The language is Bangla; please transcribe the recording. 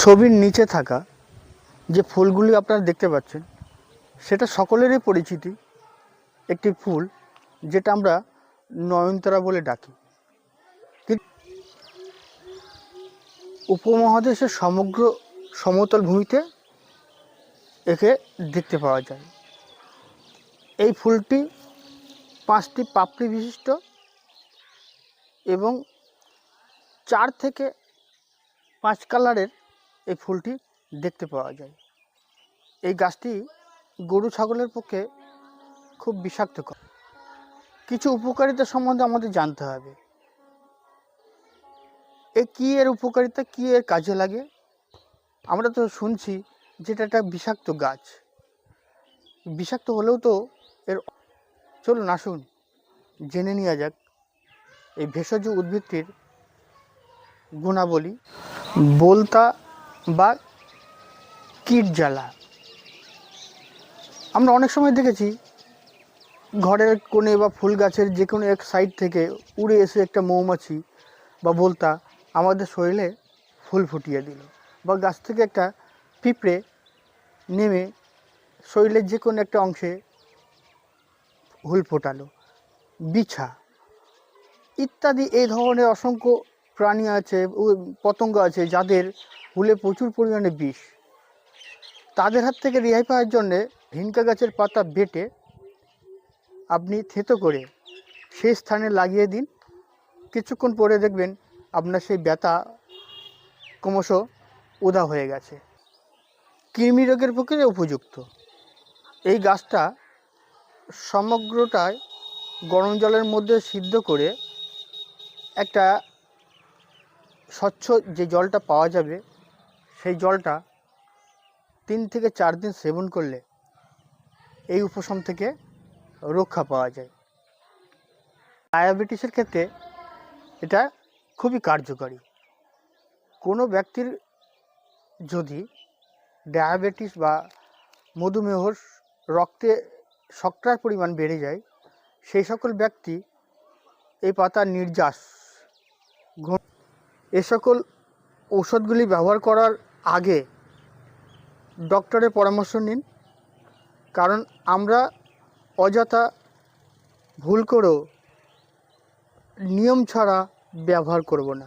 ছবির নিচে থাকা যে ফুলগুলি আপনারা দেখতে পাচ্ছেন, সেটা সকলেরই পরিচিতি। একটি ফুল যেটা আমরা নয়নতারা বলে ডাকি। উপমহাদেশের সমগ্র সমতল ভূমিতে একে দেখতে পাওয়া যায়। এই ফুলটি পাঁচটি পাপড়ি বিশিষ্ট এবং চার থেকে পাঁচ কালারের এই ফুলটি দেখতে পাওয়া যায়। এই গাছটি গরু ছাগলের পক্ষে খুব বিষাক্তকর। কিছু উপকারিতা সম্বন্ধে আমাদের জানতে হবে। এ কী এর উপকারিতা, কী এর কাজে লাগে? আমরা তো শুনছি যেটা একটা বিষাক্ত গাছ। বিষাক্ত হলেও তো এর চলুন আসুন, জেনে নেওয়া যাক। এই ভেষজ উদ্ভিদটির গুণাবলী। বলতা বা কীট জ্বালা। আমরা অনেক সময় দেখেছি, ঘরের কোণে বা ফুল গাছের যে কোনো এক সাইড থেকে উড়ে এসে একটা মৌমাছি বা বলতা আমাদের শরীরে ফুল ফুটিয়ে দিল বা গাছ থেকে একটা পিঁপড়ে নেমে শরীরের যে কোনো একটা অংশে হুল ফোটালো, বিছা ইত্যাদি। এই ধরনের অসংখ্য প্রাণী আছে পতঙ্গ আছে যাদের হুলে প্রচুর পরিমাণে বিষ। তাদের হাত থেকে রেহাই পাওয়ার জন্যে ভিনকা গাছের পাতা বেটে আপনি থেতো করে সেই স্থানে লাগিয়ে দিন। কিছুক্ষণ পরে দেখবেন আপনার সেই ব্যথা ক্রমশ উদা হয়ে গেছে। কৃমি রোগের পক্ষে উপযুক্ত। এই গাছটা সমগ্রটায় গরম জলের মধ্যে সিদ্ধ করে একটা স্বচ্ছ যে জলটা পাওয়া যাবে সেই জলটা তিন থেকে চার দিন সেবন করলে এই উপশম থেকে রক্ষা পাওয়া যায়। ডায়াবেটিসের ক্ষেত্রে এটা খুবই কার্যকরী। কোনো ব্যক্তির যদি ডায়াবেটিস বা মধুমেহর রক্তে শর্করার পরিমাণ বেড়ে যায়, সেই সকল ব্যক্তি এই পাতার নির্যাস এ সকল ঔষধগুলি ব্যবহার করার আগে ডক্টরের পরামর্শ নিন কারণ আমরা অযথা ভুল করেও নিয়ম ছাড়া ব্যবহার করব না।